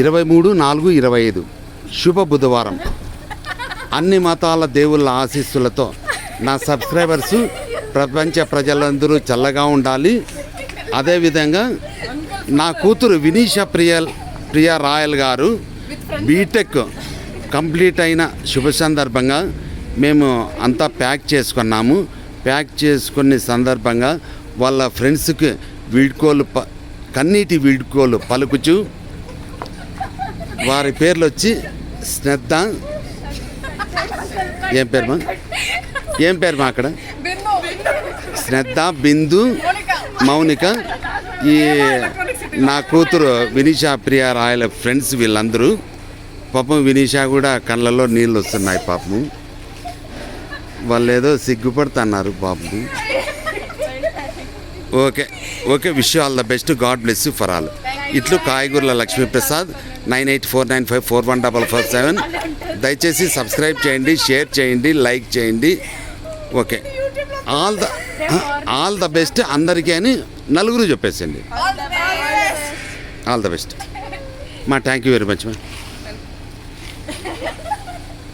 ఇరవై మూడు నాలుగు ఇరవై ఐదు. శుభ బుధవారం. అన్ని మతాల దేవుళ్ళ ఆశీస్సులతో నా సబ్స్క్రైబర్స్ ప్రపంచ ప్రజలందరూ చల్లగా ఉండాలి. అదేవిధంగా నా కూతురు వినీష ప్రియ ప్రియా రాయల్ గారు బీటెక్ కంప్లీట్ అయిన శుభ సందర్భంగా మేము అంతా ప్యాక్ చేసుకున్నాము. ప్యాక్ చేసుకునే సందర్భంగా వాళ్ళ ఫ్రెండ్స్కి వీడ్కోలు ప కన్నీటి వీడ్కోలు పలుకుచు వారి పేర్లు వచ్చి శ్రద్ధ ఏం పేరు మా? ఏం పేరు మా అక్కడ? శ్రద్ధ బిందు మౌనిక. ఈ నా కూతురు వినీషా ప్రియ రాయల ఫ్రెండ్స్ వీళ్ళందరూ. పాపం వినీషా కూడా కళ్ళలో నీళ్ళు వస్తున్నాయి పాపం. వాళ్ళు ఏదో సిగ్గుపడుతున్నారు పాపం. Okay. Okay wish all the best. God bless you for all. ఇట్లు కాయగూరల Lakshmiprasad nine eight four nine five four one double four seven. దయచేసి సబ్స్క్రైబ్ చేయండి షేర్ చేయండి లైక్ చేయండి. Okay. All the all the best అందరికీ అని నలుగురు చెప్పేసండి all the best. మా థ్యాంక్ యూ వెరీ మచ్ మా.